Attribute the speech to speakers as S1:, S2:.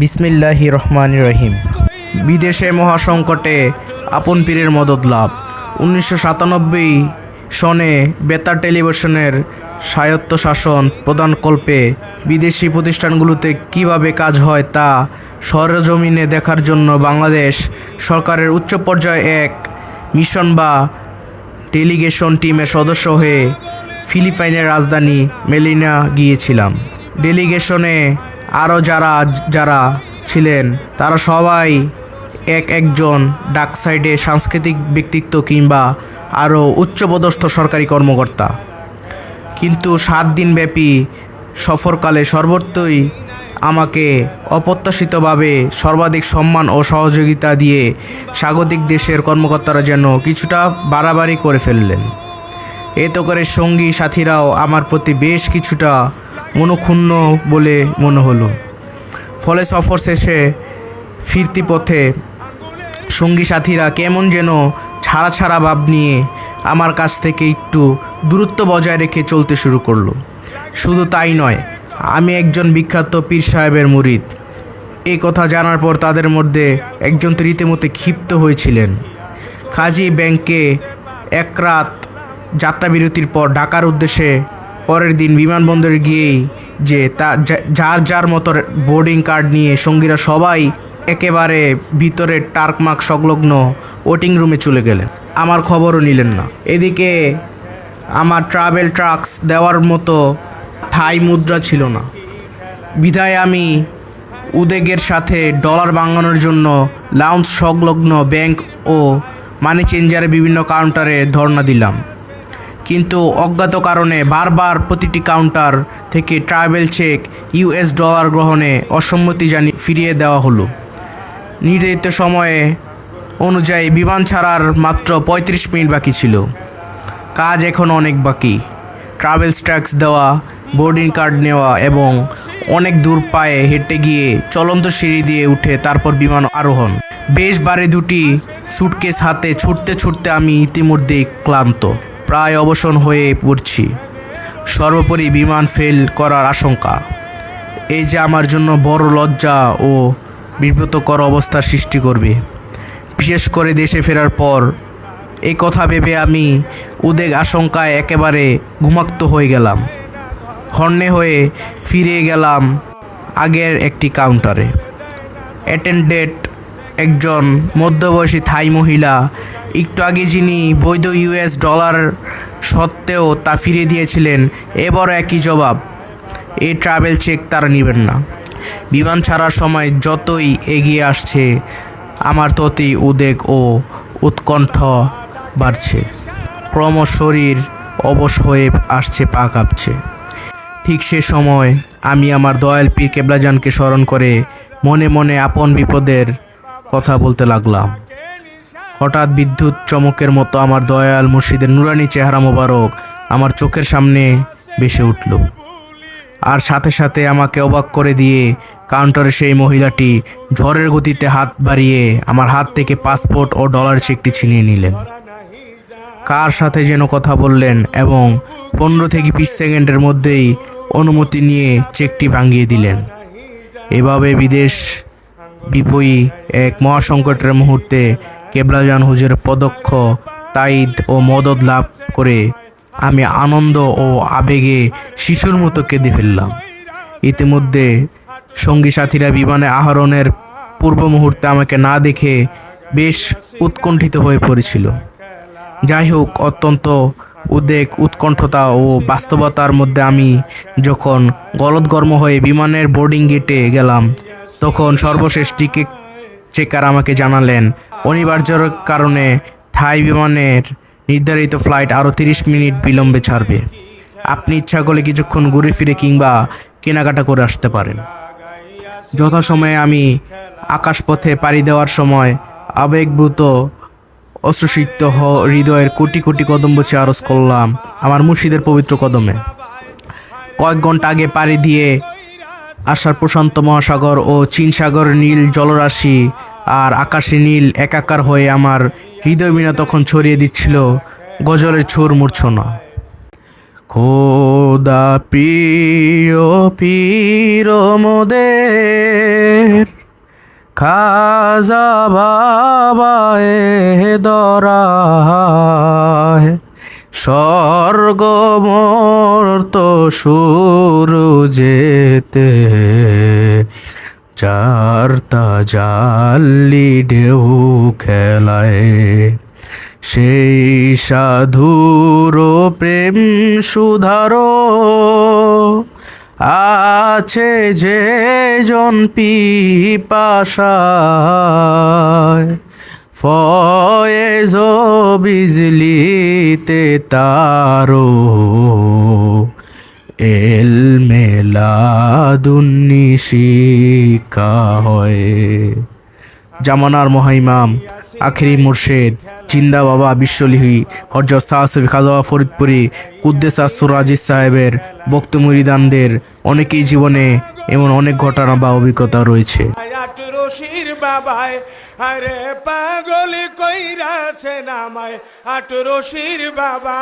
S1: বিসমিল্লাহ রহমান রহিম। বিদেশে মহাসংকটে আপন পীরের মদত লাভ। উনিশশো সাতানব্বই সনে বেতার টেলিভিশনের স্বায়ত্ত স্বায়ত্তশাসন প্রদানকল্পে বিদেশি প্রতিষ্ঠানগুলোতে কীভাবে কাজ হয় তা সরজমিনে দেখার জন্য বাংলাদেশ সরকারের উচ্চ পর্যায়ে এক মিশন বা ডেলিগেশন টিমের সদস্য হয়ে ফিলিপাইনের রাজধানী মেলিনা গিয়েছিলাম। ডেলিগেশনে আরও যারা যারা ছিলেন, তারা সবাই এক একজন ডাক সাইডে সাংস্কৃতিক ব্যক্তিত্ব কিংবা আরও উচ্চপদস্থ সরকারি কর্মকর্তা। কিন্তু সাত দিনব্যাপী সফরকালে সর্বত্রই আমাকে অপ্রত্যাশিতভাবে সর্বাধিক সম্মান ও সহযোগিতা দিয়ে স্বাগতিক দেশের কর্মকর্তারা যেন কিছুটা বাড়াবাড়ি করে ফেললেন। এতে করে সঙ্গী সাথীরাও আমার প্রতি বেশ কিছুটা মনক্ষুণ্ণ বলে মনে হলো। ফলে সফর শেষে ফিরতি পথে সঙ্গী সাথীরা কেমন যেন ছাড়া ছাড়া ভাব নিয়ে আমার কাছ থেকে একটু দূরত্ব বজায় রেখে চলতে শুরু করল। শুধু তাই নয়, আমি একজন বিখ্যাত পীর সাহেবের মুরিদ। এই কথা জানার পর তাদের মধ্যে একজন তো রীতিমতো ক্ষিপ্ত হয়েছিলেন। কাজী ব্যাংকে এক রাত যাত্রাবিরতির পর ঢাকার উদ্দেশ্যে পরের দিন বিমানবন্দরে গিয়েই যে তা যার যার মতো বোর্ডিং কার্ড নিয়ে সঙ্গীরা সবাই একেবারে ভিতরে টার্কমার্ক সংলগ্ন ওটিং রুমে চলে গেলেন। আমার খবরও নিলেন না। এদিকে আমার ট্রাভেল ট্রাক্স দেওয়ার মতো থাই মুদ্রা ছিল না। বিধায় আমি উদেগের সাথে ডলার বাঙানোর জন্য লাউঞ্জ সংলগ্ন ব্যাংক ও মানি চেঞ্জারে বিভিন্ন কাউন্টারে ধর্ণা দিলাম। কিন্তু অজ্ঞাত কারণে বারবার প্রতিটি কাউন্টার থেকে ট্রাভেল চেক ইউএস ডলার গ্রহণে অসম্মতি জানি ফিরিয়ে দেওয়া হলো। নির্ধারিত সময়ে অনুযায়ী বিমান ছাড়ার মাত্র পঁয়ত্রিশ মিনিট বাকি ছিল। কাজ এখন অনেক বাকি। ট্রাভেল ট্যাক্স দেওয়া বোর্ডিং কার্ড নেওয়া এবং অনেক দূর পায়ে হেঁটে গিয়ে চলন্ত সিঁড়ি দিয়ে উঠে তারপর বিমান আরোহণ। বেশ বারে দুটি সুটকেস হাতে ছুটতে ছুটতে আমি ইতিমধ্যেই ক্লান্ত। প্রায় অবসন হয়ে পড়ছি। সর্বোপরি বিমান ফেল করার আশঙ্কা। এই যে আমার জন্য বড় লজ্জা ও বিব্রতকর অবস্থার সৃষ্টি করবে। বিশেষ করে দেশে ফেরার পর। এই কথা ভেবে আমি উদ্বেগ আশঙ্কায় একেবারে ঘুমাক্ত হয়ে গেলাম। হর্নে হয়ে ফিরে গেলাম আগের একটি কাউন্টারে। অ্যাটেন্ডেন্ট একজন মধ্যবয়সী থাই মহিলা একটু আগে যিনি বৈধ ইউএস ডলার সত্ত্বেও তা ফিরিয়ে দিয়েছিলেন, এবারও একই জবাব। এই ট্রাভেল চেক তারা নেবেন না। বিমান ছাড়ার সময় যতই এগিয়ে আসছে, আমার ততই উদ্বেগ ও উৎকণ্ঠ বাড়ছে। ক্রম শরীর অবশ হয়ে আসছে, পা কাঁপছে। ঠিক সে সময় আমি আমার দয়াল পীর কেবলাজানকে স্মরণ করে মনে মনে আপন বিপদের কথা বলতে লাগলাম। হঠাৎ বিদ্যুৎ চমকের মতো আমার দয়াল মুর্শিদের নুরানি চেহারা মোবারক আমার চোখের সামনে ভেসে উঠল। আর সাথে সাথে আমাকে অবাক করে দিয়ে কাউন্টারে সেই মহিলাটি ঝড়ের গতিতে হাত বাড়িয়ে আমার হাত থেকে পাসপোর্ট ও ডলার চেকটি ছিনিয়ে নিলেন। কার সাথে যেন কথা বললেন এবং পনেরো থেকে বিশ সেকেন্ডের মধ্যেই অনুমতি নিয়ে চেকটি ভাঙিয়ে দিলেন। এভাবে বিদেশ বিপয়ী এক মহাসংকটের মুহূর্তে কেবলাজান হুজুরের পদক্ষ, তাইদ ও মদত লাভ করে আমি আনন্দ ও আবেগে শিশুর মতো কেঁদে ফেললাম। ইতিমধ্যে সঙ্গী সাথীরা বিমানে আহরণের পূর্ব মুহূর্তে আমাকে না দেখে বেশ উৎকণ্ঠিত হয়ে পড়েছিল। যাই হোক, অত্যন্ত উদ্বেগ, উৎকণ্ঠতা ও বাস্তবতার মধ্যে আমি যখন গলদগর্ম হয়ে বিমানের বোর্ডিং গেটে গেলাম, তখন সর্বশেষ টিকিট চেকার আমাকে জানালেন অনিবার্য কারণে থাই বিমানের নির্ধারিত ফ্লাইট আরও তিরিশ মিনিট বিলম্বে ছাড়বে। আপনি ইচ্ছা করলে কিছুক্ষণ ঘুরে ফিরে কিংবা কেনাকাটা করে আসতে পারেন। যথাসময়ে আমি আকাশপথে পাড়ি দেওয়ার সময় আবেগভূত অশ্রুসিক্ত হৃদয়ের কোটি কোটি কদম বসে আরজ করলাম আমার মুর্শিদের পবিত্র কদমে। কয়েক ঘণ্টা আগে পাড়ি দিয়ে আসার প্রশান্ত মহাসাগর ও চীন সাগর নীল জলরাশি আর আকাশে নীল একাকার হয়ে আমার হৃদয় বিনা তখন ছড়িয়ে দিচ্ছিল গজলের ছুর মূর্ছনা। খোদা প্রিয়, পীর মোদের, খাজা বাবায় দরায়। স্বর্গ মর্ত সুরু যেতে। চারতা জাল্লি ঢেউ খেলায়। সেই সাধুর প্রেম সুধারো। আছে যে জন পিপাসায়। ফয়েজ বিজলিতে তারো এল মেলাদুন্নি শিকা হয়। জামানার মহাইমাম, আখেরি মুর্শেদ, জিন্দা বাবা বিশ্বলিহি, হরজত সাহসবি খাজা ফরিদপুরি, কুদ্দেসা সুরাজিজ সাহেবের, বক্ত মুরিদানদের, অনেকেই জীবনে এমন অনেক ঘটনা বা অভিজ্ঞতা রয়েছে।
S2: রশির বাবায় আরে পাগল কইরাছে নামায় আট রশির বাবা